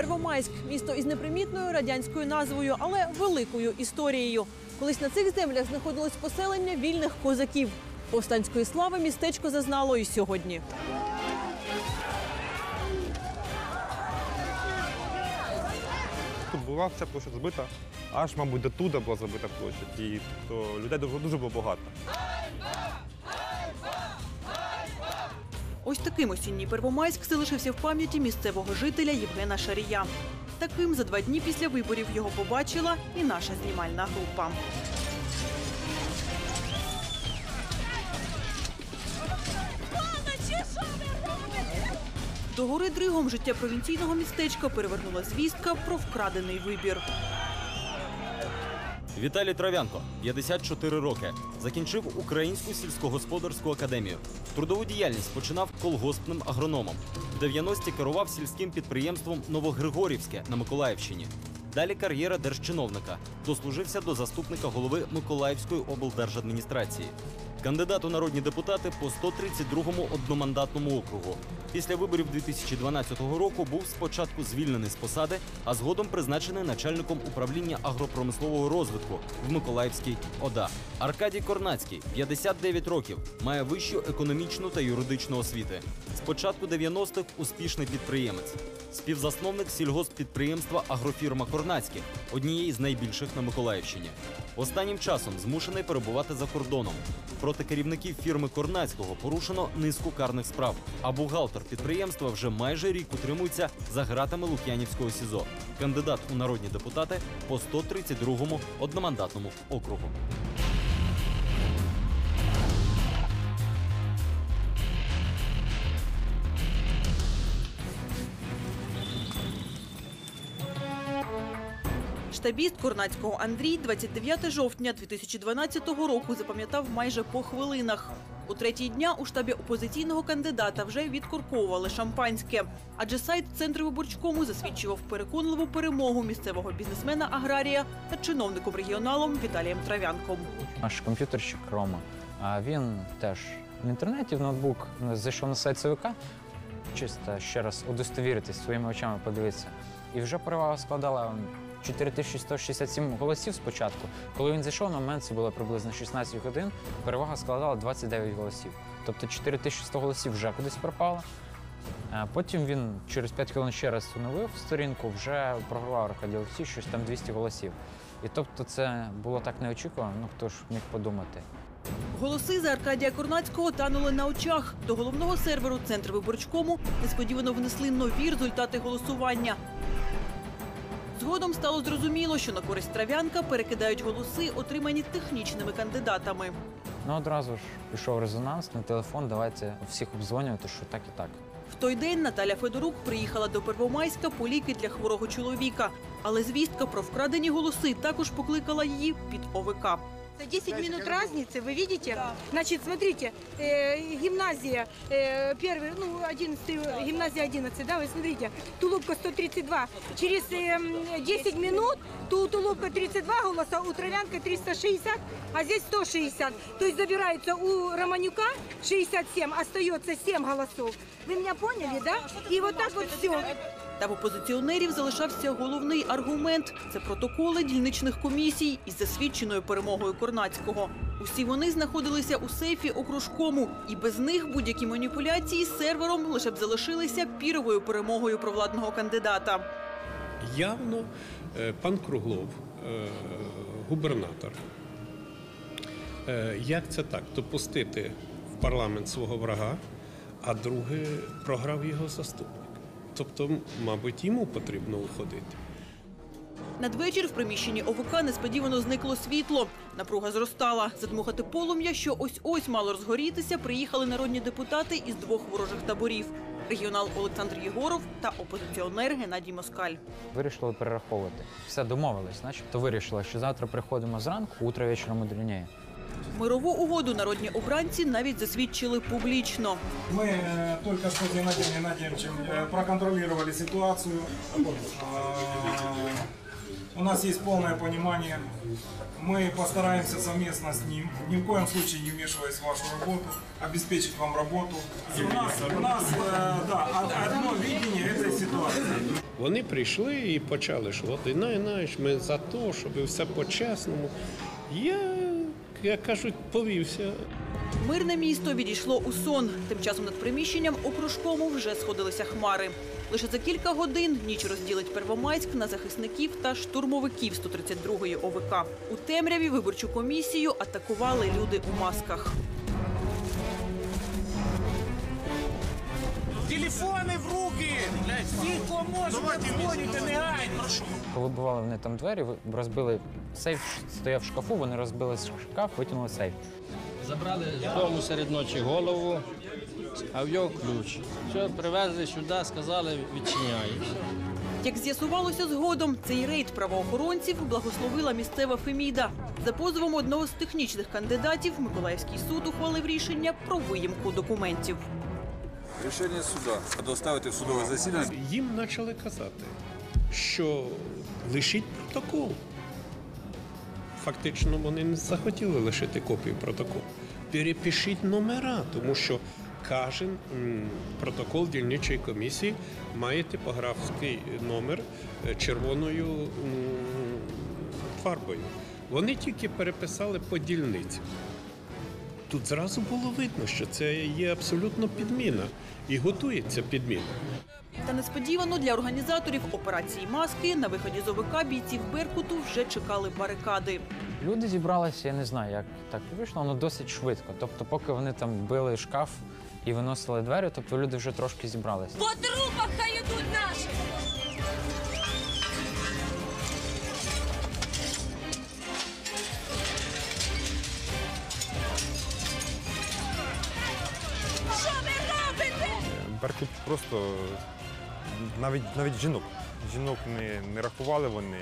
Первомайськ місто із непримітною радянською назвою, але великою історією. Колись на цих землях знаходилось поселення вільних козаків. Повстанської слави містечко зазнало і сьогодні. Тут була вся площа забита, аж, мабуть, до туди була забита площа. І то людей дуже було багато. Ось таким осінній Первомайськ залишився в пам'яті місцевого жителя Євгена Шарія. Таким за два дні після виборів його побачила і наша знімальна група. До гори Дригом життя провінційного містечка перевернула звістка про вкрадений вибір. Віталій Трав'янко, 54 роки, закінчив Українську сільськогосподарську академію. Трудову діяльність починав колгоспним агрономом. В 90-ті керував сільським підприємством Новогригорівське на Миколаївщині. Далі кар'єра держчиновника. Дослужився до заступника голови Миколаївської облдержадміністрації. Кандидат у народні депутати по 132-му одномандатному округу. Після виборів 2012 року був спочатку звільнений з посади, а згодом призначений начальником управління агропромислового розвитку в Миколаївській ОДА. Аркадій Корнацький, 59 років, має вищу економічну та юридичну освіти. З початку 90-х успішний підприємець. Співзасновник сільгосппідприємства Агрофірма Корнацьких, однієї з найбільших на Миколаївщині. Останнім часом змушений перебувати за кордоном. Проти керівників фірми Корнацького порушено низку карних справ. А бухгалтер підприємства вже майже рік утримується за гратами Лук'янівського СІЗО. Кандидат у народні депутати по 132-му одномандатному округу. Штабіст Корнацького Андрій 29 жовтня 2012 року запам'ятав майже по хвилинах. У третій дня у штабі опозиційного кандидата вже відкорковували шампанське, адже сайт центру виборчкому засвідчував переконливу перемогу місцевого бізнесмена аграрія та чиновником регіоналом Віталієм Трав'янком. Наш комп'ютерщик Рома. Він теж в інтернеті в ноутбук зайшов на сайт ЦВК, чисто ще раз удостовіритись своїми очами, подивитися. І вже перевага складала 4167 голосів спочатку. Коли він зайшов, на момент це було приблизно 16 годин. Перевага складала 29 голосів. Тобто 4100 голосів вже кудись пропало. Потім він через 5 хвилин ще раз оновив сторінку, вже програвав Аркадій Олексій, щось там 200 голосів. І тобто це було так неочікувано, ну хто ж міг подумати. Голоси за Аркадія Корнацького танули на очах. До головного серверу центру виборчкому несподівано внесли нові результати голосування. Згодом стало зрозуміло, що на користь трав'янка перекидають голоси, отримані технічними кандидатами. Ну одразу ж пішов резонанс на телефон, давайте всіх обзвонювати, що так і так. В той день Наталя Федорук приїхала до Первомайська по ліки для хворого чоловіка. Але звістка про вкрадені голоси також покликала її під ОВК. Это 10 минут разницы, вы видите? Значит, смотрите, э, гимназия, э, первый, ну, 11, гимназия 11, да, вы смотрите, Тулупка 132. Через э, 10 минут ту Тулупка 32 голоса, у Травянка 360, а здесь 160. То есть забирается у Романюка 67, остается 7 голосов. Вы меня поняли, да? И вот так вот все. Та в опозиціонерів залишався головний аргумент це протоколи дільничних комісій із засвідченою перемогою Корнацького. Усі вони знаходилися у сейфі окружкому, і без них будь-які маніпуляції з сервером лише б залишилися піровою перемогою провладного кандидата. Явно е, пан Круглов, е, губернатор, е, як це так? Допустити в парламент свого врага, а друге програв його заступник. Тобто, мабуть, йому потрібно уходити. Надвечір в приміщенні ОВК несподівано зникло світло. Напруга зростала. Задмухати полум'я, що ось-ось мало розгорітися, приїхали народні депутати із двох ворожих таборів. Регіонал Олександр Єгоров та опозиціонер Геннадій Москаль. Вирішили перераховувати. Все домовились, начебто вирішили, що завтра приходимо зранку, утро вечором мудрініє. Мирову угоду народні обранці навіть засвідчили публічно. Мы э, только что с Геннадием Геннадьевичем э, проконтролировали ситуацию. А, У нас есть полное понимание. Мы постараемся совместно с ним, ни в коем случае не вмешиваясь в вашу работу, обеспечить вам работу. У нас, у нас э, да, од- одно видение этой ситуации. Вони прийшли і почали, що от Інай Інайович, ми за те, щоб все по-чесному. Я, як кажуть, повівся. Мирне місто відійшло у сон. Тим часом над приміщенням окружкому вже сходилися хмари. Лише за кілька годин ніч розділить Первомайськ на захисників та штурмовиків 132-ї ОВК. У темряві виборчу комісію атакували люди у масках. Телефони в руки! Всі, хто може, дзвоните негайно! Коли бували вони там двері, ви- розбили сейф, стояв в шкафу, вони розбили шкаф, витягнули сейф. Забрали з дому серед ночі голову, а в його ключ. Все, привезли сюди, сказали, відчиняй. Як з'ясувалося згодом, цей рейд правоохоронців благословила місцева Феміда. За позовом одного з технічних кандидатів Миколаївський суд ухвалив рішення про виїмку документів. Рішення суда доставити в судове засідання. Їм почали казати, що лишіть протокол. Фактично, вони не захотіли лишити копію протоколу. Перепишіть номера, тому що кожен протокол дільничої комісії має типографський номер е, червоною фарбою. Вони тільки переписали по дільниці. Тут зразу було видно, що це є абсолютно підміна і готується підміна. Та несподівано для організаторів операції маски на виході з ОВК бійців Беркуту вже чекали барикади. Люди зібралися, я не знаю, як так вийшло, але досить швидко. Тобто, поки вони там били шкаф і виносили двері, тобто люди вже трошки зібралися. По трупах хай ідуть наші! Беркут просто навіть навіть жінок. Жінок не, не рахували вони,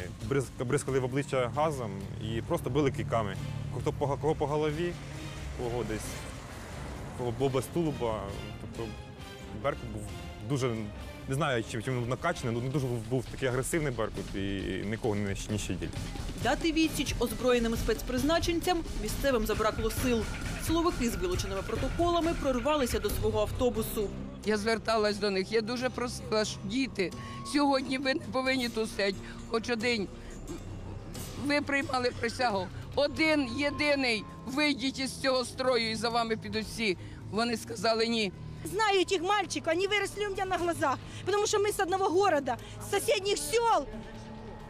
бризкали в обличчя газом і просто били кийками. Хто по, кого по голові, кого десь кого без тулуба. Тобто Беркут був дуже, не знаю, він був накачаний, але дуже був, такий агресивний Беркут і нікого не, не щаділь. Дати відсіч озброєним спецпризначенцям місцевим забракло сил. Силовики з вилученими протоколами прорвалися до свого автобусу. Я зверталась до них. Я дуже просила, що діти, сьогодні ви не повинні тут сидіти. Хоч один. Ви приймали присягу. Один єдиний. Вийдіть із цього строю і за вами підуть всі. Вони сказали ні. Знаю этих мальчиков, они выросли у меня на глазах, потому что мы с одного города, с соседних сел.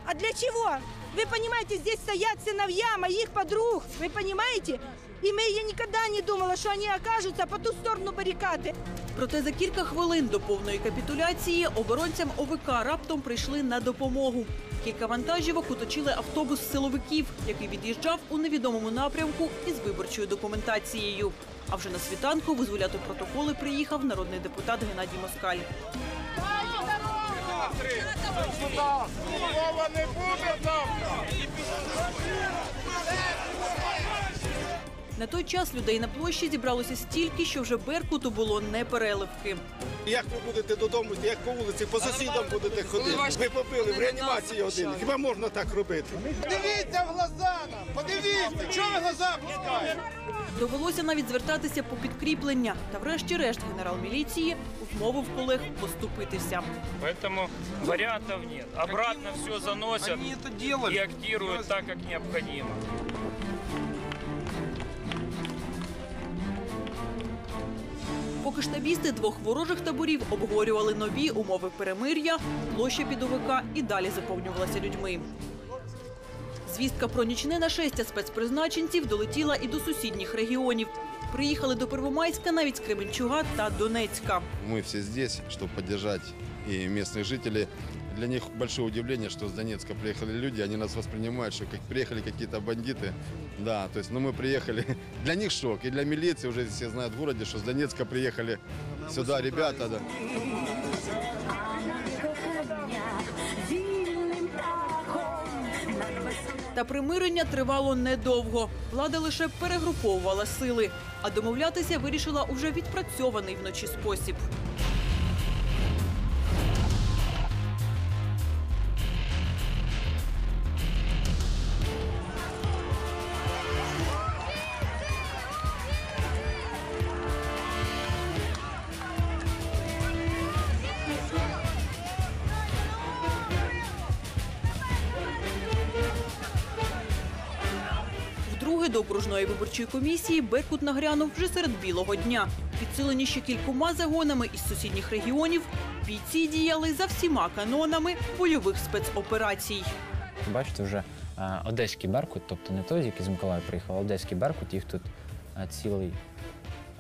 А для чего? Вы понимаете, здесь стоят сыновья моих подруг, вы понимаете? И мы, я никогда не думала, что они окажутся по ту сторону баррикады. Проте за кілька хвилин до повної капітуляції оборонцям ОВК раптом прийшли на допомогу. Кілька вантажівок оточили автобус силовиків, який від'їжджав у невідомому напрямку із виборчою документацією. А вже на світанку визволяти протоколи приїхав народний депутат Геннадій Москаль. На той час людей на площі зібралося стільки, що вже Беркуту було не переливки. Як ви будете додому, як по вулиці, по сусідам будете ходити? Ви побили в реанімації один. Хіба можна так робити? Подивіться в глаза нам! Подивіться! Чого ви глаза пускаєте? Довелося навіть звертатися по підкріплення. Та врешті-решт генерал міліції вмовив колег поступитися. Поэтому вариантов нет. Обратно все заносят и актируют так, как необходимо. Поки штабісти двох ворожих таборів обговорювали нові умови перемир'я, площа підовика і далі заповнювалася людьми. Звістка про нічне нашестя спецпризначенців долетіла і до сусідніх регіонів. Приїхали до Первомайська навіть з Кременчуга та Донецька. Мы все здесь, чтобы поддержать и местных жителей. для них большое удивление, что с Донецка приехали люди, они нас воспринимают, что как приехали какие-то бандиты. Да, то есть, ну мы приехали, для них шок, и для милиции уже все знают в городе, что с Донецка приехали сюда ребята. Да. Та примирення тривало недовго. Влада лише перегруповувала сили, а домовлятися вирішила уже відпрацьований вночі спосіб. Виборами до окружної виборчої комісії Беркут наглянув вже серед білого дня. Підсилені ще кількома загонами із сусідніх регіонів, бійці діяли за всіма канонами бойових спецоперацій. Бачите, вже е, одеський беркут, тобто не той, який з Миколаєва приїхав, а одеський беркут, їх тут е, цілий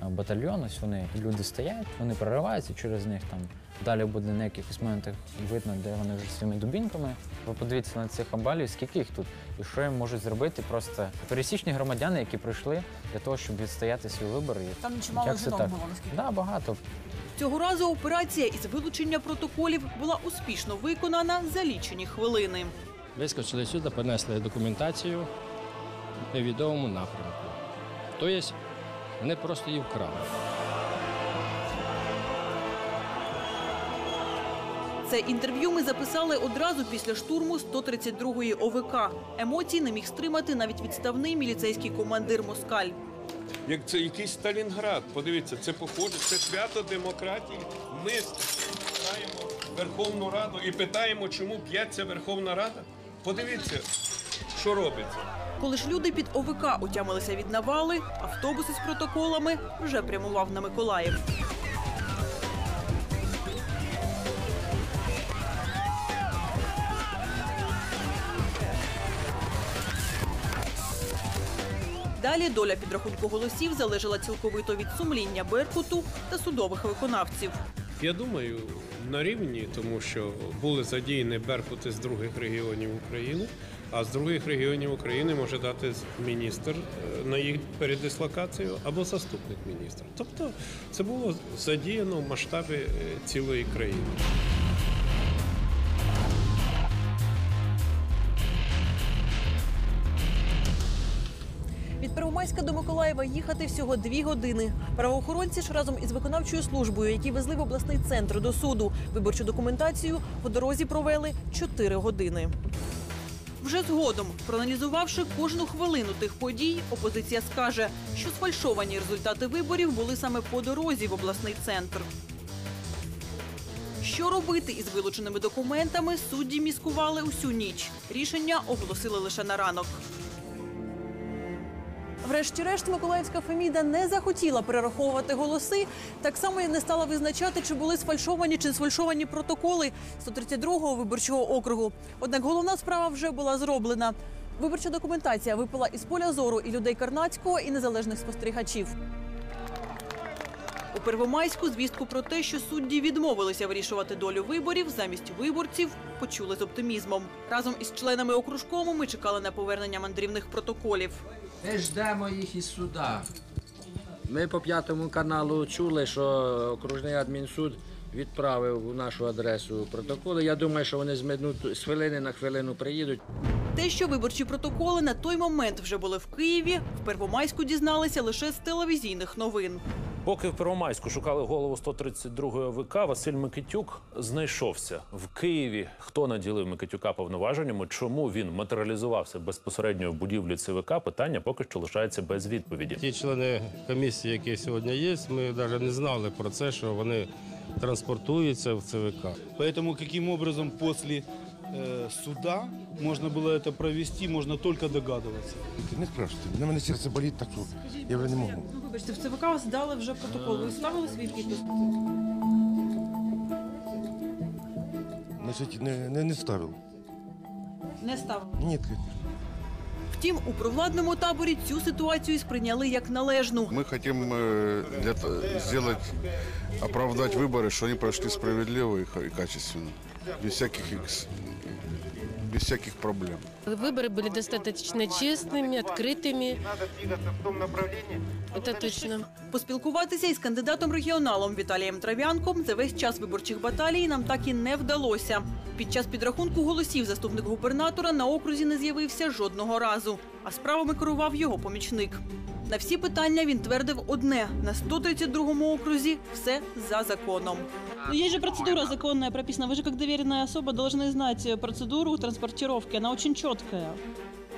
е, батальйон. Ось вони люди стоять, вони прориваються через них там. Далі буде на якихось моментах видно, де вони вже своїми дубінками. Ви подивіться на цих амбалів, скільки їх тут, і що їм можуть зробити просто пересічні громадяни, які прийшли для того, щоб відстояти свій вибор. І Там чимало жінок було, наскільки Да, багато. Цього разу операція із вилучення протоколів була успішно виконана за лічені хвилини. Вискочили сюди, понесли документацію в невідомому напрямку. Тобто вони просто її вкрали. Це інтерв'ю ми записали одразу після штурму 132-ї ОВК. Емоцій не міг стримати навіть відставний міліцейський командир Москаль. Як це якийсь Сталінград. Подивіться, це похоже, це свято демократії. Ми питаємо Верховну Раду і питаємо, чому п'яться Верховна Рада. Подивіться, що робиться. Коли ж люди під ОВК отямилися від навали, автобус із протоколами вже прямував на Миколаїв. Далі доля підрахунку голосів залежала цілковито від сумління Беркуту та судових виконавців. Я думаю, на рівні, тому що були задіяні беркути з других регіонів України, а з других регіонів України може дати міністр е, на їх передислокацію або заступник міністра. Тобто це було задіяно в масштабі е, цілої країни. Від до Миколаєва їхати всього дві години. Правоохоронці ж разом із виконавчою службою, які везли в обласний центр до суду, виборчу документацію по дорозі провели чотири години. Вже згодом, проаналізувавши кожну хвилину тих подій, опозиція скаже, що сфальшовані результати виборів були саме по дорозі в обласний центр. Що робити із вилученими документами, судді міскували усю ніч. Рішення оголосили лише на ранок. Врешті-решт, Миколаївська Феміда не захотіла перераховувати голоси, так само як не стала визначати, чи були сфальшовані чи сфальшовані протоколи 132-го виборчого округу. Однак головна справа вже була зроблена. Виборча документація випала із поля зору і людей Карнацького, і незалежних спостерігачів. У Первомайську звістку про те, що судді відмовилися вирішувати долю виборів замість виборців, почули з оптимізмом. Разом із членами окружкому ми чекали на повернення мандрівних протоколів. Ми ждемо їх із суда. Ми по п'ятому каналу чули, що окружний адмінсуд відправив у нашу адресу протоколи. Я думаю, що вони з з хвилини на хвилину приїдуть. Те, що виборчі протоколи на той момент вже були в Києві, в Первомайську дізналися лише з телевізійних новин. Поки в Первомайську шукали голову 132-ї ОВК, Василь Микитюк знайшовся в Києві. Хто наділив Микитюка повноваженнями? Чому він матеріалізувався безпосередньо в будівлі ЦВК? Питання поки що лишається без відповіді. Ті члени комісії, які сьогодні є, ми навіть не знали про це, що вони транспортуються в ЦВК. Поэтому каким образом после э, суда можно было это провести, можно только догадываться. Не спрашивайте, на мене серце болить, так що я вже не можу. Ну, вибачте, в ЦВК вас дали вже протокол. Ви ставили свій підпис? Значить, не, не, не ставив. Не ставили. Ні, Втім, у провладному таборі цю ситуацію сприйняли як належну. Мы хотим э, для, т- сделать, оправдать выборы, что они прошли справедливо и, ха- и качественно, без всяких, экс- без всяких проблем. Выборы были достаточно честными, открытыми. Это точно. Поспілкуватися із кандидатом регіоналом Віталієм Трав'янком за весь час виборчих баталій нам так і не вдалося. Під час підрахунку голосів заступник губернатора на окрузі не з'явився жодного разу, а справами керував його помічник. На всі питання він твердив одне: на 132-му окрузі все за законом. Ну, есть же процедура законная прописана. Вы же как доверенная особа должны знать э, процедуру транспортировки. Она очень четкая.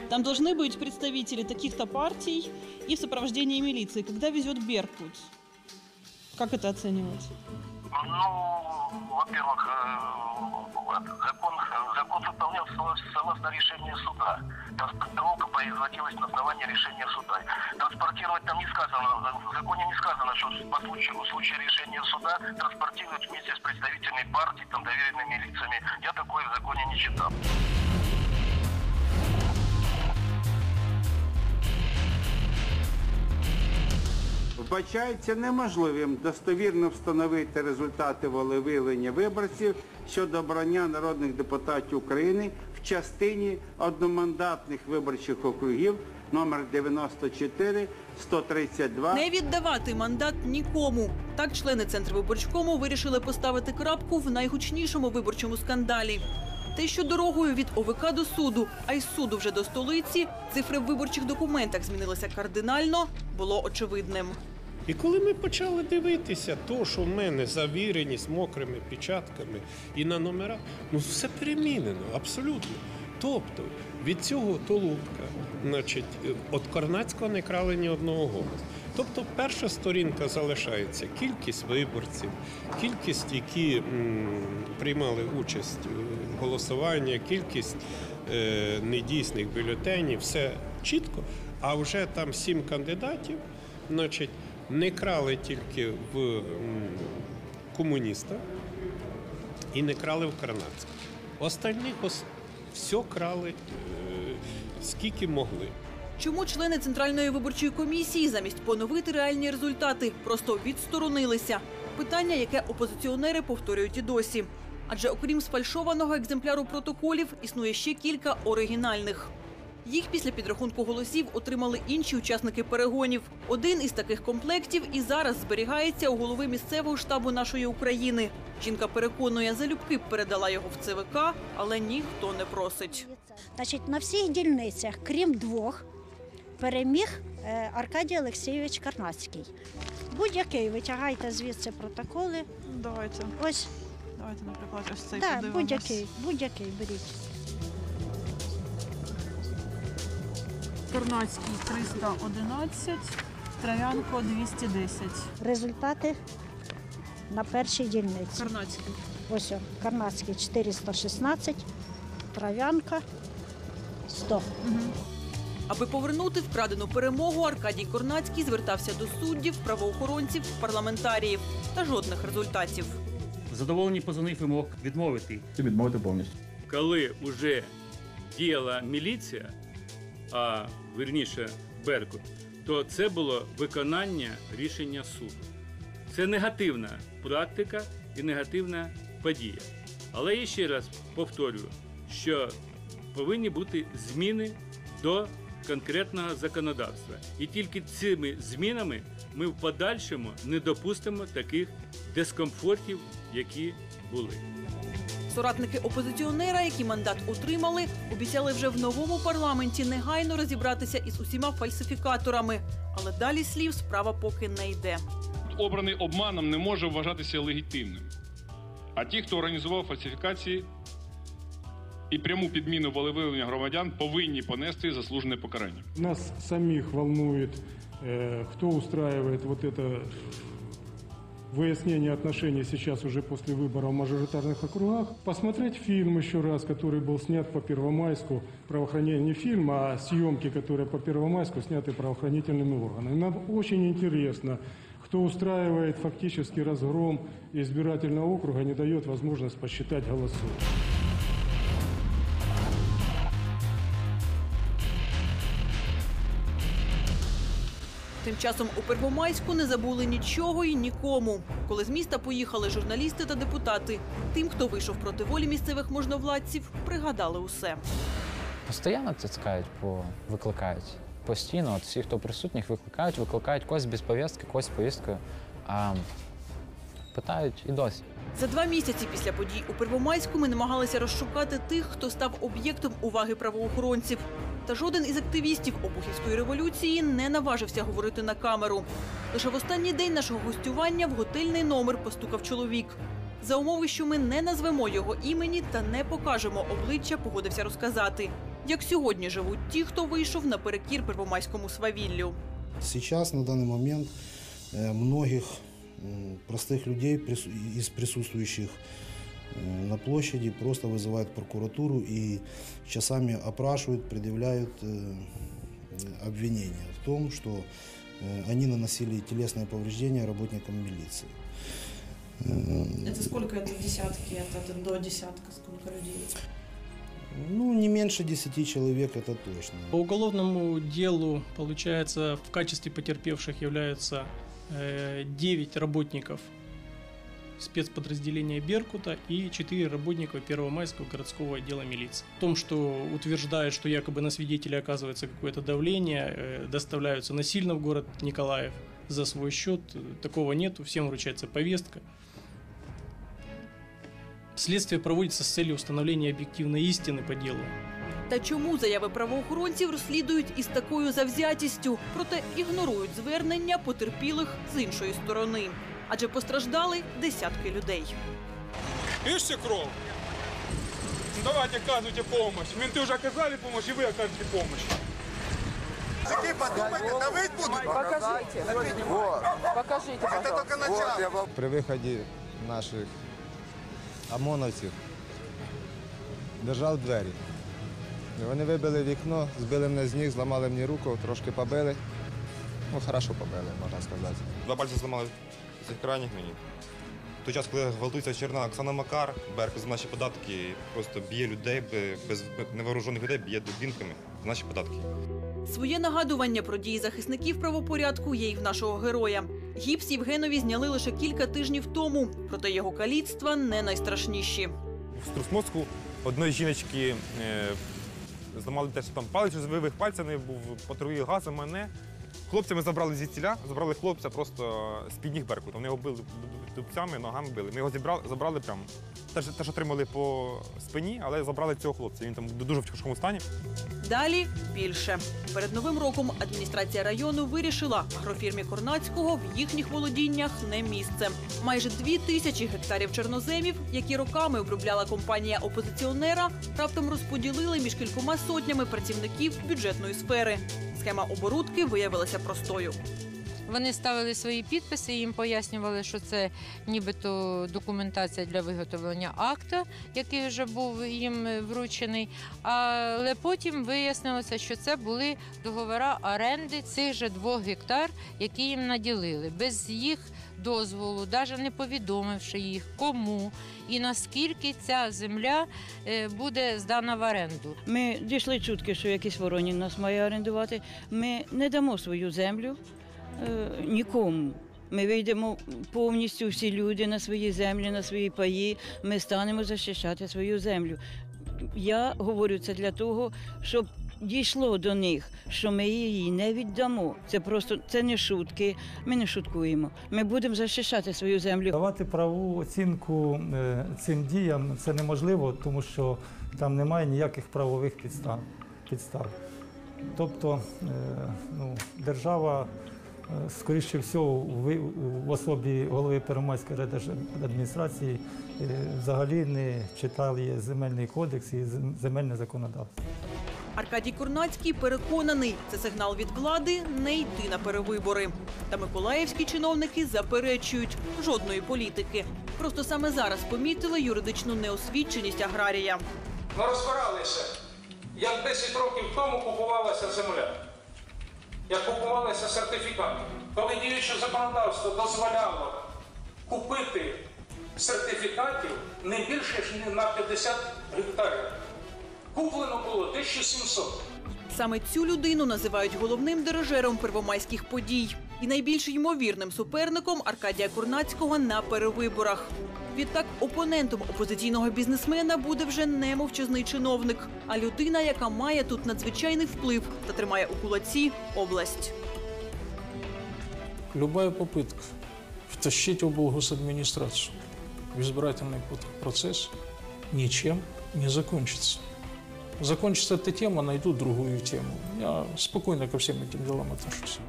Там должны быть представители таких-то партий и в сопровождении милиции, когда везет Беркут. Как это оценивать? Ну, во-первых, э, закон, закон выполнялся согласно решению суда. Транспортировка производилась на основании решения суда. Транспортировать там не сказано, в законе не сказано, что по случаю, в случае решения суда транспортируют вместе с представителями партий, там, доверенными лицами. Я такое в законе не читал. Вбачається неможливим достовірно встановити результати волевиявлення виборців щодо обрання народних депутатів України в частині одномандатних виборчих округів номер 94, 132. Не віддавати мандат нікому. Так члени Центрвиборчкому вирішили поставити крапку в найгучнішому виборчому скандалі. Те, що дорогою від ОВК до суду, а й з суду вже до столиці, цифри в виборчих документах змінилися кардинально, було очевидним. І коли ми почали дивитися, то, що в мене завірені з мокрими печатками і на номерах, ну все перемінено, абсолютно. Тобто від цього толубка, значить, від Корнацького не крали ні одного голосу. Тобто перша сторінка залишається кількість виборців, кількість, які м, приймали участь у голосуванні, кількість е, недійсних бюлетенів, все чітко. А вже там сім кандидатів, значить, не крали тільки в комуніста і не крали в Карнацького. Остальних ос- все крали е, скільки могли. Чому члени Центральної виборчої комісії замість поновити реальні результати просто відсторонилися? Питання, яке опозиціонери повторюють і досі. Адже окрім сфальшованого екземпляру протоколів, існує ще кілька оригінальних. Їх після підрахунку голосів отримали інші учасники перегонів. Один із таких комплектів і зараз зберігається у голови місцевого штабу нашої України. Жінка переконує, залюбки б передала його в ЦВК, але ніхто не просить. Значить, на всіх дільницях, крім двох, переміг е, Аркадій Олексійович Карнацький. Будь-який витягайте звідси протоколи. Давайте. Ось, Давайте, наприклад, ось цей так, будь-який, будь-який беріть. Карнацький 311, Травянко 210. Результати на першій дільниці. Карнацький. Ось, о, Карнацький 416, Травянка 100. Аби повернути вкрадену перемогу, Аркадій Корнацький звертався до суддів, правоохоронців, парламентаріїв та жодних результатів. Задоволені позовних вимог відмовити. Відмовити повністю. Коли вже діяла міліція, а вірніше Беркут, то це було виконання рішення суду. Це негативна практика і негативна подія. Але я ще раз повторюю, що повинні бути зміни до конкретного законодавства. І тільки цими змінами ми в подальшому не допустимо таких дискомфортів, які були. Соратники опозиціонера, які мандат отримали, обіцяли вже в новому парламенті негайно розібратися із усіма фальсифікаторами. Але далі слів справа поки не йде. обраний обманом не може вважатися легітимним. А ті, хто організував фальсифікації і пряму підміну волевиявлення громадян, повинні понести заслужене покарання. Нас самих волнует, э, кто устраивает вот это выяснение отношений сейчас уже после выбора в мажоритарных округах. Посмотреть фильм еще раз, который был снят по Первомайску. Правоохранение не а съемки, которые по Первомайску сняты правоохранительными органами. Нам очень интересно, кто устраивает фактически разгром избирательного округа, не дает возможность посчитать голосы. Тим часом у Первомайську не забули нічого і нікому. Коли з міста поїхали журналісти та депутати, тим, хто вийшов проти волі місцевих можновладців, пригадали усе. Постійно тискають, по викликають. Постійно, от всі, хто присутніх, викликають, викликають когось без повістки, когось з повісткою. А питають і досі. За два місяці після подій у Первомайську ми намагалися розшукати тих, хто став об'єктом уваги правоохоронців Та жоден із активістів Обухівської революції не наважився говорити на камеру. Лише в останній день нашого гостювання в готельний номер постукав чоловік. За умови, що ми не назвемо його імені та не покажемо обличчя, погодився розказати, як сьогодні живуть ті, хто вийшов наперекір первомайському свавіллю. Сейчас, на данный момент, э, многих м, простых людей прису- из присутствующих э, на площади просто вызывают прокуратуру и часами опрашивают, предъявляют э, обвинения в том, что э, они наносили телесные повреждения работникам милиции. Э, Это сколько это десятки? Это, это до десятка сколько людей? Ну, не меньше 10 человек, это точно. По уголовному делу, получается, в качестве потерпевших являются э, 9 работников спецподразделения Беркута и 4 работника Первомайского городского отдела милиции. В том, что утверждают, что якобы на свидетелей оказывается какое-то давление, э, доставляются насильно в город Николаев за свой счет, э, такого нету, всем вручается повестка. Следствие проводится с целью установления объективной истины по делу. Та чому заяви правоохоронців розслідують із такою завзятістю, проте ігнорують звернення потерпілих з іншої сторони. Адже постраждали десятки людей. Ишься кровь? Ну, давайте оказывайте помощь. Менты уже оказали помощь, и вы окажете помощь. Таки подумайте, давить будуть. Покажите. Вот. Покажите, Это только начало. При виході наших ОМОНовців держав двері. І Вони вибили вікно, збили мене з ніг, зламали мені руку, трошки побили. Ну, хорошо побили, можна сказати. Два пальці зламали цих крайніх мені. В той час, коли гвалтується черна Оксана Макар, Берк за наші податки, просто б'є людей без невооружених людей, б'є дубінками за наші податки. Своє нагадування про дії захисників правопорядку є й в нашого героя. Гіпс Євгенові зняли лише кілька тижнів тому, проте його каліцтва не найстрашніші. В Струсмозку одної жіночки е, зламали теж там палець з вивих пальця, не був потруїв газом мене. Хлопця ми забрали зі стіля, забрали хлопця просто з-під ніг Беркута. Вони його били дубцями, ногами били. Ми його зібрали, забрали прямо. Теж, теж отримали по спині, але забрали цього хлопця. Він там дуже в тяжкому стані. Далі більше. Перед новим роком адміністрація району вирішила агрофірмі Корнацького в їхніх володіннях не місце. Майже дві тисячі гектарів чорноземів, які роками обробляла компанія опозиціонера, раптом розподілили між кількома сотнями працівників бюджетної сфери. Схема оборудки виявилася простою. Вони ставили свої підписи, їм пояснювали, що це нібито документація для виготовлення акта, який вже був їм вручений. Але потім вияснилося, що це були договори оренди цих же двох гектар, які їм наділили, без їх дозволу, навіть не повідомивши їх, кому і наскільки ця земля е, буде здана в оренду. Ми дійшли чутки, що якийсь воронін нас має орендувати. Ми не дамо свою землю нікому. Ми вийдемо повністю всі люди на свої землі, на свої паї. Ми станемо захищати свою землю. Я говорю це для того, щоб дійшло до них, що ми її не віддамо. Це просто це не шутки. Ми не шуткуємо. Ми будемо захищати свою землю. Давати правову оцінку е, цим діям це неможливо, тому що там немає ніяких правових підстав. підстав. Тобто е, ну, держава, е, скоріше всього, ви- в особі голови Первомайської адміністрації е, взагалі не читали земельний кодекс і земельне законодавство. Аркадій Корнацький переконаний, це сигнал від влади не йти на перевибори. Та миколаївські чиновники заперечують жодної політики. Просто саме зараз помітили юридичну неосвіченість аграрія. Ми розбиралися, як 10 років тому купувалася земля, купувалися сертифікати. Коли діюче законодавство дозволяло купити сертифікатів не більше ніж на 50 гектарів. Куплено було 1700. Саме цю людину називають головним дирижером первомайських подій і найбільш ймовірним суперником Аркадія Курнацького на перевиборах. Відтак опонентом опозиційного бізнесмена буде вже не мовчазний чиновник, а людина, яка має тут надзвичайний вплив та тримає у кулаці область. Любая попытка втащить облгосадминистрацию в избирательный процесс ничем не закончится. Закончится эта тема, найду другую тему. Я спокойно ко всем этим делам отношусь.